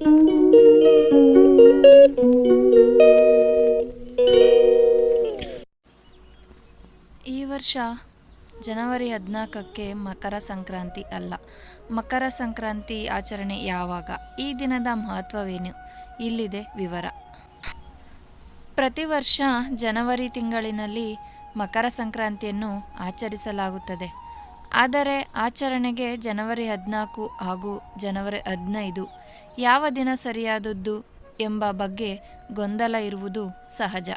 ಈ ವರ್ಷ ಜನವರಿ ಹದಿನಾಲ್ಕಕ್ಕೆ ಮಕರ ಸಂಕ್ರಾಂತಿ ಅಲ್ಲ. ಮಕರ ಸಂಕ್ರಾಂತಿ ಆಚರಣೆ ಯಾವಾಗ? ಈ ದಿನದ ಮಹತ್ವವೇನು? ಇಲ್ಲಿದೆ ವಿವರ. ಪ್ರತಿ ವರ್ಷ ಜನವರಿ ತಿಂಗಳಿನಲ್ಲಿ ಮಕರ ಸಂಕ್ರಾಂತಿಯನ್ನು ಆಚರಿಸಲಾಗುತ್ತದೆ. ಆದರೆ ಆಚರಣೆಗೆ ಜನವರಿ ಹದಿನಾಲ್ಕು ಹಾಗೂ ಜನವರಿ ಹದಿನೈದು ಯಾವ ದಿನ ಸರಿಯಾದದ್ದು ಎಂಬ ಬಗ್ಗೆ ಗೊಂದಲ ಇರುವುದು ಸಹಜ.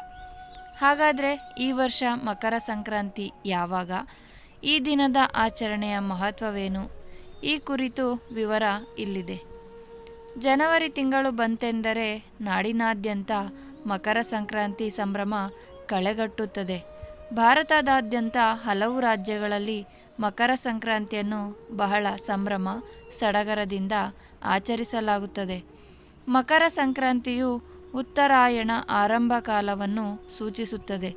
ಹಾಗಾದರೆ ಈ ವರ್ಷ ಮಕರ ಸಂಕ್ರಾಂತಿ ಯಾವಾಗ? ಈ ದಿನದ ಆಚರಣೆಯ ಮಹತ್ವವೇನು? ಈ ಕುರಿತು ವಿವರ ಇಲ್ಲಿದೆ. ಜನವರಿ ತಿಂಗಳು ಬಂತೆಂದರೆ ನಾಡಿನಾದ್ಯಂತ ಮಕರ ಸಂಕ್ರಾಂತಿ ಸಂಭ್ರಮ ಕಳೆಗಟ್ಟುತ್ತದೆ. ಭಾರತದಾದ್ಯಂತ ಹಲವು ರಾಜ್ಯಗಳಲ್ಲಿ ಮಕರ ಸಂಕ್ರಾಂತಿಯನ್ನು ಬಹಳ ಸಂಭ್ರಮ, ಸಡಗರದಿಂದ ಆಚರಿಸಲಾಗುತ್ತದೆ. ಮಕರ ಸಂಕ್ರಾಂತಿಯು ಉತ್ತರಾಯಣ ಆರಂಭ ಕಾಲವನ್ನು ಸೂಚಿಸುತ್ತದೆ.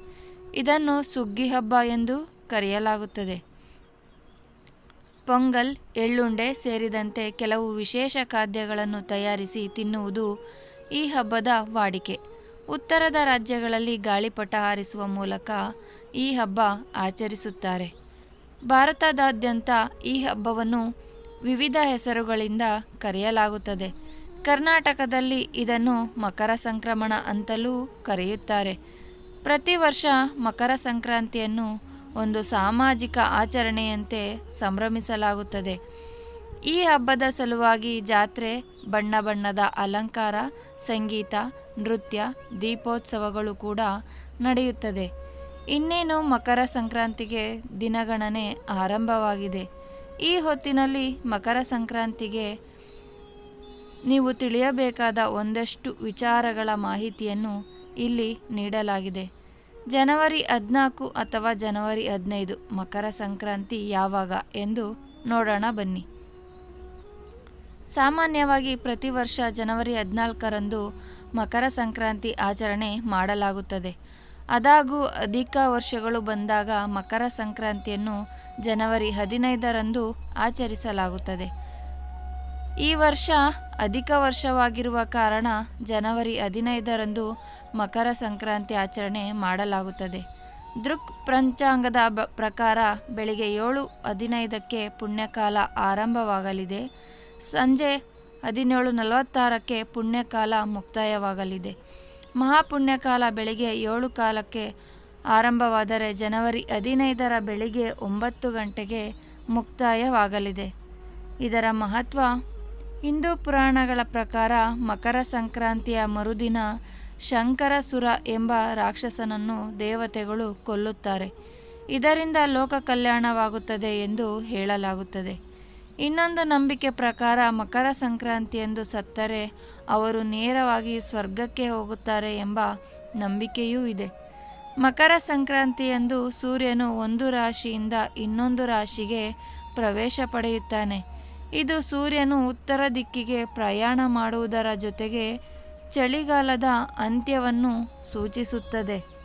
ಇದನ್ನು ಸುಗ್ಗಿ ಹಬ್ಬ ಎಂದು ಕರೆಯಲಾಗುತ್ತದೆ. ಪೊಂಗಲ್, ಎಳ್ಳುಂಡೆ ಸೇರಿದಂತೆ ಕೆಲವು ವಿಶೇಷ ಖಾದ್ಯಗಳನ್ನು ತಯಾರಿಸಿ ತಿನ್ನುವುದು ಈ ಹಬ್ಬದ ವಾಡಿಕೆ. ಉತ್ತರದ ರಾಜ್ಯಗಳಲ್ಲಿ ಗಾಳಿಪಟ ಹಾರಿಸುವ ಮೂಲಕ ಈ ಹಬ್ಬ ಆಚರಿಸುತ್ತಾರೆ. ಭಾರತದಾದ್ಯಂತ ಈ ಹಬ್ಬವನ್ನು ವಿವಿಧ ಹೆಸರುಗಳಿಂದ ಕರೆಯಲಾಗುತ್ತದೆ. ಕರ್ನಾಟಕದಲ್ಲಿ ಇದನ್ನು ಮಕರ ಸಂಕ್ರಮಣ ಅಂತಲೂ ಕರೆಯುತ್ತಾರೆ. ಪ್ರತಿ ವರ್ಷ ಮಕರ ಸಂಕ್ರಾಂತಿಯನ್ನು ಒಂದು ಸಾಮಾಜಿಕ ಆಚರಣೆಯಂತೆ ಸಂಭ್ರಮಿಸಲಾಗುತ್ತದೆ. ಈ ಹಬ್ಬದ ಸಲುವಾಗಿ ಜಾತ್ರೆ, ಬಣ್ಣ ಬಣ್ಣದ ಅಲಂಕಾರ, ಸಂಗೀತ, ನೃತ್ಯ, ದೀಪೋತ್ಸವಗಳು ಕೂಡ ನಡೆಯುತ್ತದೆ. ಇನ್ನೇನು ಮಕರ ಸಂಕ್ರಾಂತಿಗೆ ದಿನಗಣನೆ ಆರಂಭವಾಗಿದೆ. ಈ ಹೊತ್ತಿನಲ್ಲಿ ಮಕರ ಸಂಕ್ರಾಂತಿಗೆ ನೀವು ತಿಳಿಯಬೇಕಾದ ಒಂದಷ್ಟು ವಿಚಾರಗಳ ಮಾಹಿತಿಯನ್ನು ಇಲ್ಲಿ ನೀಡಲಾಗಿದೆ. ಜನವರಿ ಹದಿನಾಲ್ಕು ಅಥವಾ ಜನವರಿ ಹದಿನೈದು ಮಕರ ಸಂಕ್ರಾಂತಿ ಯಾವಾಗ ಎಂದು ನೋಡೋಣ ಬನ್ನಿ. ಸಾಮಾನ್ಯವಾಗಿ ಪ್ರತಿ ವರ್ಷ ಜನವರಿ ಹದಿನಾಲ್ಕರಂದು ಮಕರ ಸಂಕ್ರಾಂತಿ ಆಚರಣೆ ಮಾಡಲಾಗುತ್ತದೆ. ಅದಾಗೂ ಅಧಿಕ ವರ್ಷಗಳು ಬಂದಾಗ ಮಕರ ಸಂಕ್ರಾಂತಿಯನ್ನು ಜನವರಿ ಹದಿನೈದರಂದು ಆಚರಿಸಲಾಗುತ್ತದೆ. ಈ ವರ್ಷ ಅಧಿಕ ವರ್ಷವಾಗಿರುವ ಕಾರಣ ಜನವರಿ ಹದಿನೈದರಂದು ಮಕರ ಸಂಕ್ರಾಂತಿ ಆಚರಣೆ ಮಾಡಲಾಗುತ್ತದೆ. ದೃಕ್ ಪ್ರಂಚಾಂಗದ ಬ ಪ್ರಕಾರ ಬೆಳಿಗ್ಗೆ ಏಳು ಹದಿನೈದಕ್ಕೆ ಪುಣ್ಯಕಾಲ ಆರಂಭವಾಗಲಿದೆ. ಸಂಜೆ ಹದಿನೇಳು ನಲವತ್ತಾರಕ್ಕೆ ಪುಣ್ಯಕಾಲ ಮುಕ್ತಾಯವಾಗಲಿದೆ. ಮಹಾಪುಣ್ಯಕಾಲ ಬೆಳಿಗ್ಗೆ ಏಳು ಕಾಲಕ್ಕೆ ಆರಂಭವಾದರೆ ಜನವರಿ ಹದಿನೈದರ ಬೆಳಿಗ್ಗೆ ಒಂಬತ್ತು ಗಂಟೆಗೆ ಮುಕ್ತಾಯವಾಗಲಿದೆ. ಇದರ ಮಹತ್ವ, ಹಿಂದೂ ಪುರಾಣಗಳ ಪ್ರಕಾರ ಮಕರ ಸಂಕ್ರಾಂತಿಯ ಮರುದಿನ ಶಂಕರಸುರ ಎಂಬ ರಾಕ್ಷಸನನ್ನು ದೇವತೆಗಳು ಕೊಲ್ಲುತ್ತಾರೆ. ಇದರಿಂದ ಲೋಕ ಕಲ್ಯಾಣವಾಗುತ್ತದೆ ಎಂದು ಹೇಳಲಾಗುತ್ತದೆ. ಇನ್ನೊಂದು ನಂಬಿಕೆ ಪ್ರಕಾರ ಮಕರ ಸಂಕ್ರಾಂತಿಯಂದು ಸತ್ತರೆ ಅವರು ನೇರವಾಗಿ ಸ್ವರ್ಗಕ್ಕೆ ಹೋಗುತ್ತಾರೆ ಎಂಬ ನಂಬಿಕೆಯೂ ಇದೆ. ಮಕರ ಸಂಕ್ರಾಂತಿಯಂದು ಸೂರ್ಯನು ಒಂದು ರಾಶಿಯಿಂದ ಇನ್ನೊಂದು ರಾಶಿಗೆ ಪ್ರವೇಶ ಪಡೆಯುತ್ತಾನೆ. ಇದು ಸೂರ್ಯನು ಉತ್ತರ ದಿಕ್ಕಿಗೆ ಪ್ರಯಾಣ ಮಾಡುವುದರ ಜೊತೆಗೆ ಚಳಿಗಾಲದ ಅಂತ್ಯವನ್ನು ಸೂಚಿಸುತ್ತದೆ.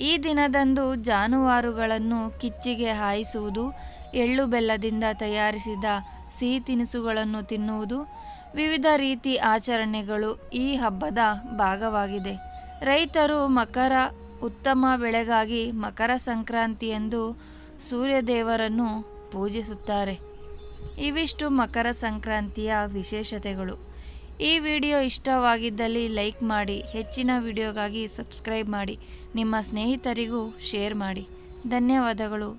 ಈ ದಿನದಂದು ಜಾನುವಾರುಗಳನ್ನು ಕಿಚ್ಚಿಗೆ ಹಾಯಿಸುವುದು, ಎಳ್ಳು ಬೆಲ್ಲದಿಂದ ತಯಾರಿಸಿದ ಸಿಹಿ ತಿನಿಸುಗಳನ್ನು ತಿನ್ನುವುದು, ವಿವಿಧ ರೀತಿ ಆಚರಣೆಗಳು ಈ ಹಬ್ಬದ ಭಾಗವಾಗಿದೆ. ರೈತರು ಮಕರ ಉತ್ತಮ ಬೆಳೆಗಾಗಿ ಮಕರ ಸಂಕ್ರಾಂತಿಯಂದು ಸೂರ್ಯದೇವರನ್ನು ಪೂಜಿಸುತ್ತಾರೆ. ಇವಿಷ್ಟು ಮಕರ ಸಂಕ್ರಾಂತಿಯ ವಿಶೇಷತೆಗಳು. ಈ ವಿಡಿಯೋ ಇಷ್ಟವಾಗಿದ್ದಲ್ಲಿ ಲೈಕ್ ಮಾಡಿ ಹೆಚ್ಚಿನ ವಿಡಿಯೋಗಾಗಿ ಸಬ್ಸ್ಕ್ರೈಬ್ ಮಾಡಿ ನಿಮ್ಮ ಸ್ನೇಹಿತರಿಗೂ ಶೇರ್ ಮಾಡಿ. ಧನ್ಯವಾದಗಳು.